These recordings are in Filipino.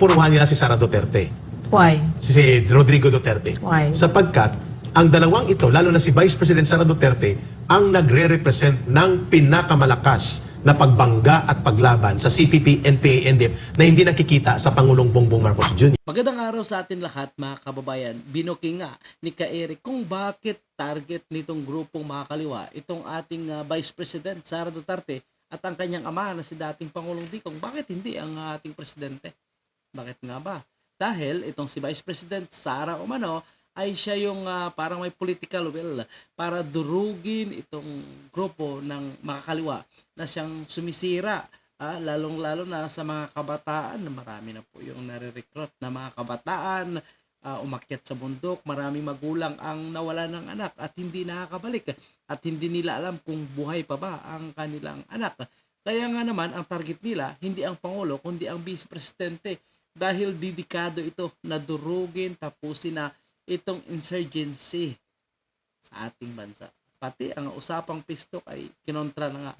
puruhan nila si Sara Duterte, Why? si Rodrigo Duterte. Why? Sapagkat ang dalawang ito, lalo na si Vice President Sara Duterte, ang nagre-represent ng pinakamalakas na pagbangga at paglaban sa CPP, NPA, NDF na hindi nakikita sa Pangulong Bongbong Marcos Jr. Magandang araw sa atin lahat mga kababayan. Binuking nga ni Ka Eric kung bakit target nitong grupong makakaliwa itong ating ah, Vice President Sara Duterte at ang kanyang ama na si dating Pangulong Dikong. Bakit hindi ang ah, ating presidente? Bakit nga ba? Dahil itong si Vice President Sara Umano ay siya yung ah, parang may political will para durugin itong grupo ng makakaliwa na siyang sumisira Ah, lalong-lalo na sa mga kabataan, marami na po yung nare-recruit na mga kabataan, ah, umakyat sa bundok, maraming magulang ang nawala ng anak at hindi nakakabalik at hindi nila alam kung buhay pa ba ang kanilang anak. Kaya nga naman, ang target nila, hindi ang Pangulo, kundi ang Vice Presidente dahil didikado ito na durugin, tapusin na itong insurgency sa ating bansa. Pati ang usapang pistok ay kinontra na nga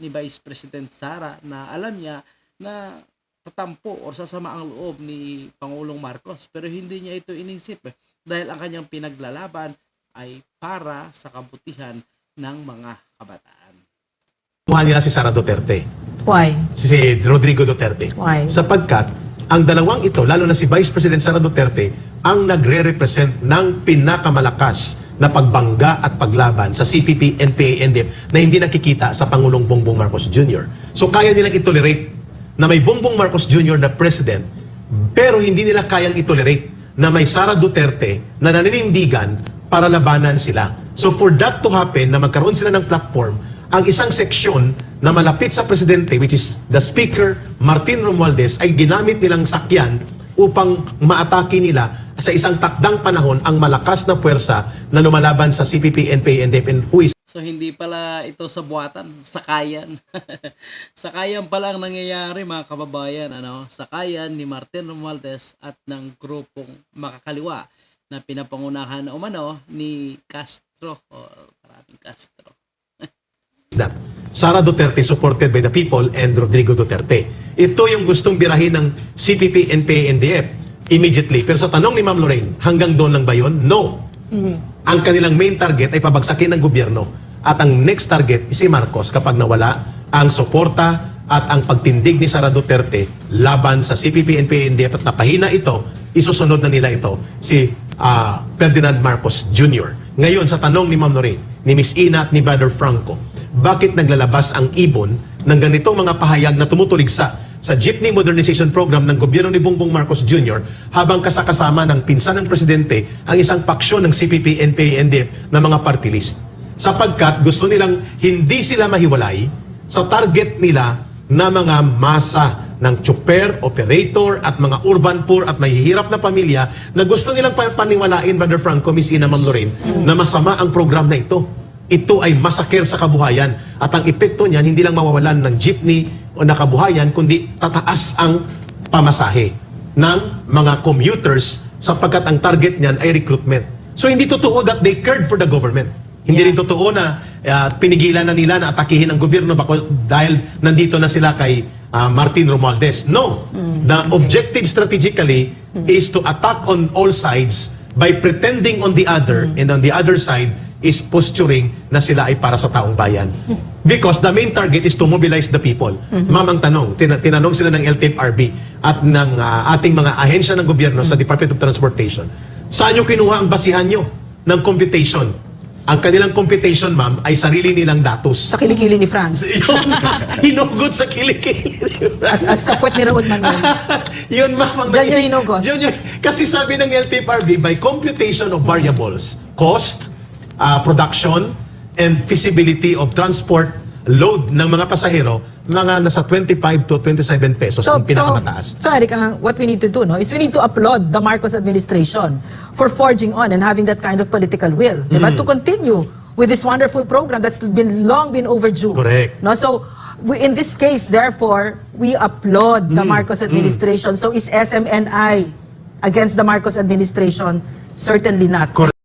ni Vice President Sara na alam niya na tatampo o sasama ang loob ni Pangulong Marcos pero hindi niya ito inisip eh, dahil ang kanyang pinaglalaban ay para sa kabutihan ng mga kabataan. Puruhan nila si Sara Duterte, Why? si Rodrigo Duterte. Why? Sapagkat ang dalawang ito, lalo na si Vice President Sara Duterte, ang nagre-represent ng pinakamalakas na pagbangga at paglaban sa CPP, NPA, NDF na hindi nakikita sa Pangulong Bongbong Marcos Jr. So kaya nilang itolerate na may Bongbong Marcos Jr. na president, pero hindi nila kayang itolerate na may Sara Duterte na naninindigan para labanan sila. So for that to happen, na magkaroon sila ng platform, ang isang seksyon na malapit sa presidente, which is the Speaker, Martin Romualdez, ay ginamit nilang sakyan upang maatake nila sa isang takdang panahon ang malakas na puwersa na lumalaban sa CPP, NPA, and is So hindi pala ito sa buwatan, sakayan. sakayan pala ang nangyayari mga kababayan, ano? Sakayan ni Martin Romualdez at ng grupong makakaliwa na pinapangunahan na umano ni Castro o maraming Castro. That. Sara Duterte supported by the people and Rodrigo Duterte. Ito yung gustong birahin ng CPP, NPA, NDF immediately. Pero sa tanong ni Ma'am Lorraine, hanggang doon lang ba yun? No. Ang kanilang main target ay pabagsakin ng gobyerno. At ang next target is si Marcos kapag nawala ang suporta at ang pagtindig ni Sara Duterte laban sa CPP, NPA, NDF at napahina ito, isusunod na nila ito si ah, Ferdinand Marcos Jr. Ngayon, sa tanong ni Ma'am Lorraine, ni Miss Ina at ni Brother Franco, bakit naglalabas ang ibon ng ganitong mga pahayag na tumutuligsa sa Jeepney Modernization Program ng gobyerno ni Bongbong Marcos Jr. habang kasakasama ng pinsan ng presidente ang isang paksyon ng CPP, NPA, NDF na mga party list. Sapagkat gusto nilang hindi sila mahiwalay sa target nila na mga masa ng chopper, operator at mga urban poor at mahihirap na pamilya na gusto nilang pa- paniwalain, Brother Franco, Miss Ina Ma'am Lorraine, na masama ang program na ito. Ito ay masaker sa kabuhayan at ang epekto niyan hindi lang mawawalan ng jeepney o na kabuhayan kundi tataas ang pamasahe ng mga commuters sapagkat ang target niyan ay recruitment. So hindi totoo that they cared for the government. Hindi rin totoo na ah, pinigilan na nila na atakihin ang gobyerno bako, dahil nandito na sila kay ah, Martin Romualdez. No. The objective strategically is to attack on all sides by pretending on the other and on the other side is posturing na sila ay para sa taong bayan. Because the main target is to mobilize the people. Ma'am, ang tanong, tina- tinanong sila ng LTFRB at ng ah, ating mga ahensya ng gobyerno sa Department of Transportation. Saan nyo kinuha ang basihan nyo ng computation? Ang kanilang computation, ma'am, ay sarili nilang datos. Sa kilikili ni Franz. Yun, hinugot sa kilikili. At, at sa puwet ni Raul Manuel. yun, ma'am. Diyan yung hinugot. Yun, yun. Kasi sabi ng LTFRB, by computation of variables, cost, uh, production, and feasibility of transport load ng mga pasahero, mga nasa 25 to 27 pesos ang pinakamataas. So, so Eric, ang- what we need to do no, is we need to applaud the Marcos administration for forging on and having that kind of political will. Diba? Mm. To continue with this wonderful program that's been long been overdue. Correct. No? So, we, in this case, therefore, we applaud the Mm. Marcos administration. So, is SMNI against the Marcos administration? Certainly not. Correct.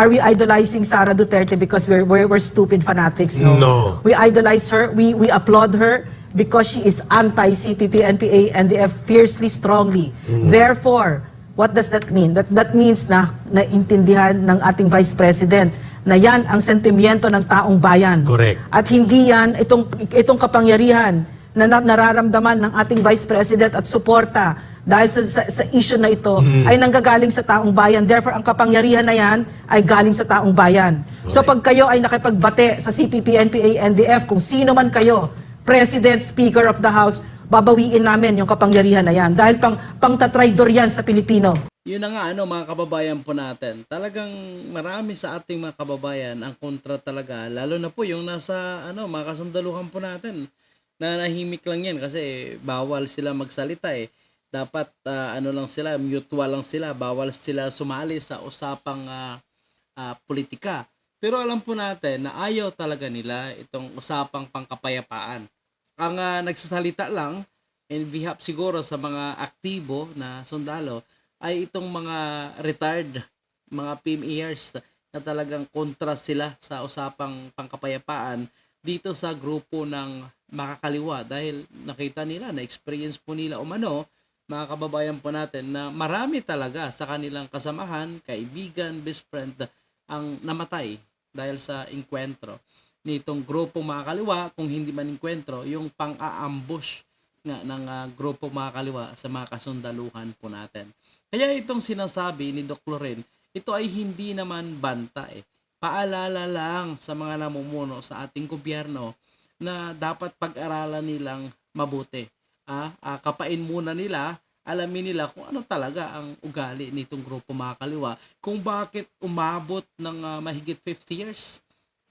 Are we idolizing Sara Duterte because we're, we're, we're stupid fanatics? No. No. We idolize her, we, we applaud her because she is anti-CPP, NPA, NDF fiercely, strongly. Therefore, what does that mean? That, that means na naintindihan ng ating Vice President na yan ang sentimiento ng taong bayan. Correct. At hindi yan, itong, itong kapangyarihan na, na nararamdaman ng ating Vice President at suporta dahil sa, sa, sa issue na ito ay nanggagaling sa taong bayan. Therefore, ang kapangyarihan na yan ay galing sa taong bayan. So pag kayo ay nakipagbate sa CPP, NPA, NDF, kung sino man kayo, President, Speaker of the House, babawiin namin yung kapangyarihan na yan. Dahil pang, pang tatraydor yan sa Pilipino. Yun na nga ano mga kababayan po natin. Talagang marami sa ating mga kababayan ang kontra talaga lalo na po yung nasa ano mga kasundaluhan po natin. Na nahimik lang yan kasi bawal sila magsalita eh. Dapat ah, ano lang sila, mutual lang sila, bawal sila sumali sa usapang ah, ah, politika. Pero alam po natin na ayaw talaga nila itong usapang pangkapayapaan. Ang ah, nagsasalita lang and bihap siguro sa mga aktibo na sundalo ay itong mga retired, mga PMEers na talagang kontra sila sa usapang pangkapayapaan dito sa grupo ng makakaliwa dahil nakita nila, na-experience po nila umano, mga kababayan po natin na marami talaga sa kanilang kasamahan, kaibigan, best friend ang namatay dahil sa inkwentro nitong grupo mga kaliwa kung hindi man inkwentro yung pang-aambush nga ng ah, grupo mga kaliwa sa mga kasundaluhan po natin. Kaya itong sinasabi ni Doc Loren, ito ay hindi naman banta eh. Paalala lang sa mga namumuno sa ating gobyerno na dapat pag-aralan nilang mabuti. Ah, ah, kapain muna nila, alamin nila kung ano talaga ang ugali nitong grupo mga kaliwa, kung bakit umabot ng ah, mahigit 50 years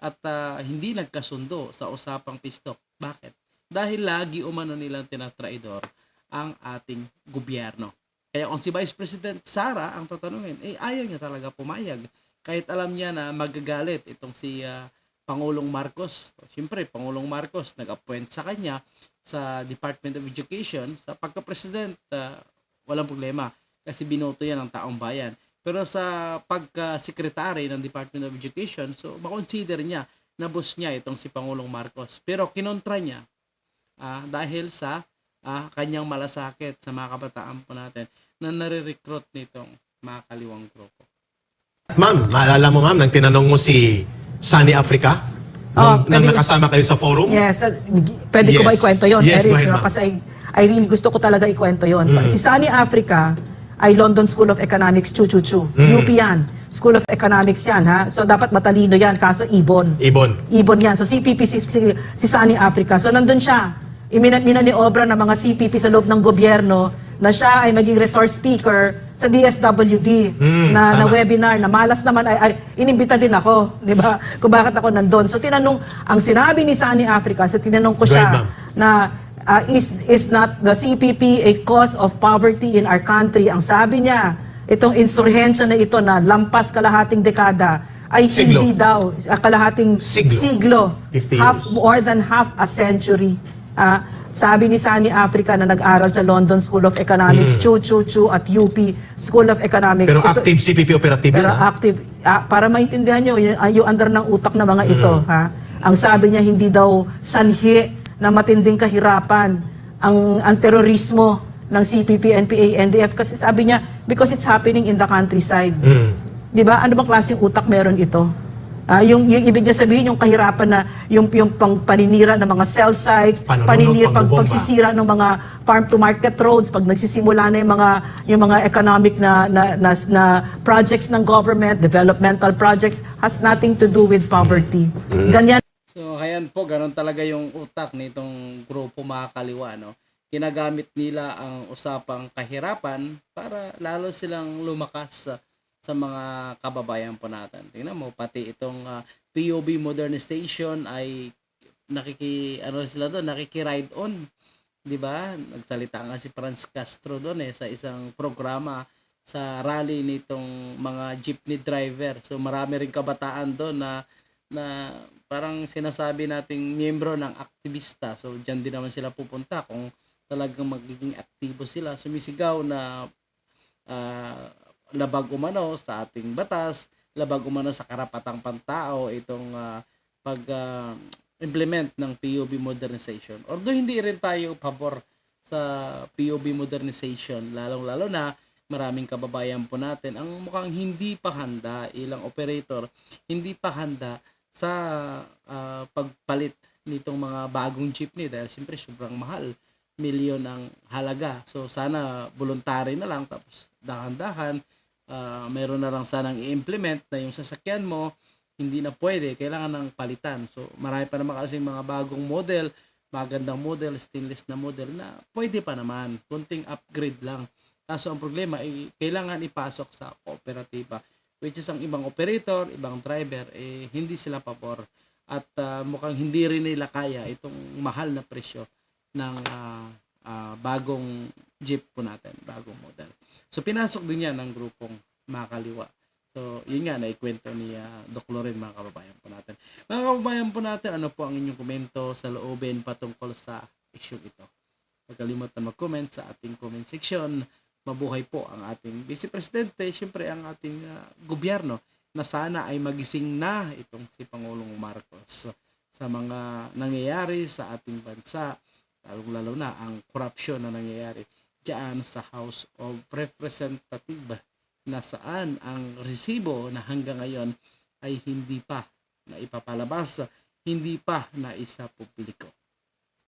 at ah, hindi nagkasundo sa usapang pistok. Bakit? Dahil lagi umano nilang tinatraidor ang ating gobyerno. Kaya kung si Vice President Sara ang tatanungin, eh ayaw niya talaga pumayag. Kahit alam niya na magagalit itong si ah, Pangulong Marcos. Siyempre, Pangulong Marcos nag-appoint sa kanya sa Department of Education sa pagka-president, ah, walang problema kasi binoto yan ng taong bayan. Pero sa pagka-secretary ng Department of Education, so makonsider niya na boss niya itong si Pangulong Marcos. Pero kinontra niya ah, dahil sa ah, kanyang malasakit sa mga kabataan po natin na nare-recruit nitong mga kaliwang grupo. Ma'am, maalala mo ma'am, nang tinanong mo si Sunny Africa? Oh, Nung, nang pwede- nakasama kayo sa forum? Yes, uh, pwede ko Yes. ba ikwento yon Yes, Eric? go ahead, no? ma'am. Kasi I, I really gusto ko talaga ikwento yon Mm. Si Sunny Africa ay London School of Economics, chu chu chu. Mm. UP yan. School of Economics yan, ha? So dapat matalino yan, kaso ibon. Ibon. Ibon yan. So CPP si, si, si Sunny Africa. So nandun siya. Iminamina ni Obra ng mga CPP sa loob ng gobyerno na siya ay maging resource speaker sa DSWD Mm, na, na webinar na malas naman ay, ay inimbita din ako, di ba? Kung bakit ako nandun. So tinanong, ang sinabi ni Sunny Africa, so tinanong ko siya na uh, is is not the CPP a cause of poverty in our country? Ang sabi niya, itong insurhensya na ito na lampas kalahating dekada ay Siglo. hindi daw uh, kalahating Siglo. siglo, 50 half more than half a century. Ah, sabi ni Sunny Africa na nag-aral sa London School of Economics, Chu Chu Chu at UP School of Economics. Pero Ito- active CPP operative pero yun, active, ah, para maintindihan nyo, yung, ah, yung under ng utak ng mga ito, Mm. ha? Ang sabi niya, hindi daw sanhi na matinding kahirapan ang, ang terorismo ng CPP, NPA, NDF. Kasi sabi niya, because it's happening in the countryside. Mm. Di ba? Ano bang klaseng utak meron ito? Ah, yung, yung ibig niya sabihin, yung kahirapan na yung, yung pang paninira ng mga cell sites, Panununog, paninira, pag, pagsisira ng mga farm to market roads, pag nagsisimula na yung mga yung mga economic na na, na, na projects ng government, developmental projects has nothing to do with poverty. Ganyan So, ayan po, ganun talaga yung utak nitong grupo mga kaliwa, no? Ginagamit nila ang usapang kahirapan para lalo silang lumakas sa, sa mga kababayan po natin. Tingnan mo, pati itong ah, POB modernization ay nakiki ano sila doon, nakiki-ride on. 'Di ba? Nagsalita nga si Franz Castro doon eh sa isang programa sa rally nitong mga jeepney driver. So marami rin kabataan doon na na parang sinasabi nating miyembro ng aktivista. So diyan din naman sila pupunta kung talagang magiging aktibo sila. Sumisigaw na ah, labag umano sa ating batas labag umano sa karapatang pantao itong ah, pag ah, implement ng POB modernization. Although hindi rin tayo pabor sa POB modernization, lalong-lalo na maraming kababayan po natin ang mukhang hindi pa handa, ilang operator, hindi pa handa sa ah, pagpalit nitong mga bagong jeepney dahil siyempre sobrang mahal milyon ang halaga. So sana voluntary na lang tapos dahan-dahan ah, meron na lang sanang i-implement na yung sasakyan mo hindi na pwede, kailangan ng palitan. So marami pa naman kasi mga bagong model, magandang model, stainless na model na pwede pa naman, kunting upgrade lang. Kaso ang problema ay kailangan ipasok sa kooperatiba which is ang ibang operator, ibang driver eh hindi sila pabor at ah, mukhang hindi rin nila kaya itong mahal na presyo ng ah, ah, bagong jeep po natin, bagong model. So pinasok din yan ng grupong makaliwa. So yun nga, naikwento ni ah, Doc Loren mga kababayan po natin. Mga kababayan po natin, ano po ang inyong komento sa loobin patungkol sa issue ito? Huwag kalimutan mag-comment sa ating comment section. Mabuhay po ang ating Vice Presidente, siyempre ang ating ah, gobyerno na sana ay magising na itong si Pangulong Marcos sa mga nangyayari sa ating bansa, lalong-lalo na ang korupsyon na nangyayari diyan sa House of Representatives na saan ang resibo na hanggang ngayon ay hindi pa na ipapalabas, hindi pa na isa publiko.